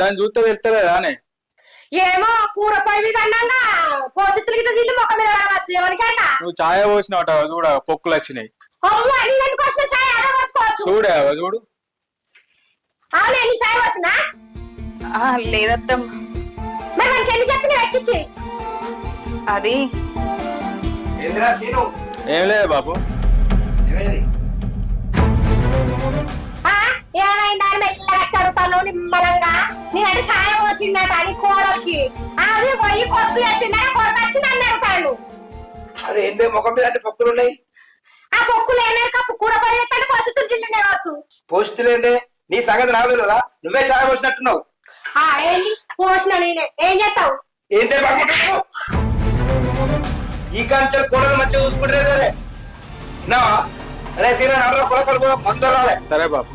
దాన్ని చూస్తే తెలుస్తలేదా అనే ఏమో కూర పొయ్యి మీద అన్నాగా పోషితులు గిట్ల మొక్క మీద రావచ్చు ఎవరికైనా నువ్వు ఛాయ పోసినవట చూడ పొక్కులు వచ్చినాయి. చూడే చూడు. అవునే నీ చాయ్ వచ్చినా ఆ, లేదత్తమ్మ. మరి మనకి ఎన్ని చెప్పిన ఎక్కించి అది? ఏం లేదు బాబు. ఏమైంది? మెల్లగా చదువుతాను నిమ్మలంగా. నేనంటే చాయ్ పోసిందట అని కోడలికి. అది పోయి కొడుకు చెప్పిందని కొడుకు వచ్చి నన్ను అడుగుతాడు. అదే ఏందే ముఖం మీద అన్ని పప్పులు ఉన్నాయి? ఆ పొక్కులు ఏమైనా కప్పు కూర పొయ్యి ఎత్తాడు పోషితులు జిల్లునే కావచ్చు. పోస్టులేందే నీ సంగతి నాకు తెలియదా? నువ్వే చాయ పోసినట్టున్నావు. ఆ ఏంటి పోసిన నేనే. ఏం చేస్తావు? ఏంటే బాగుంటున్నావు ఈ కాంచెలు కూడలు మంచిగా చూసుకుంటే సరే. విన్నావా అరే సీనా నడరా కొలకలు మంచి రాలే. సరే బాబు.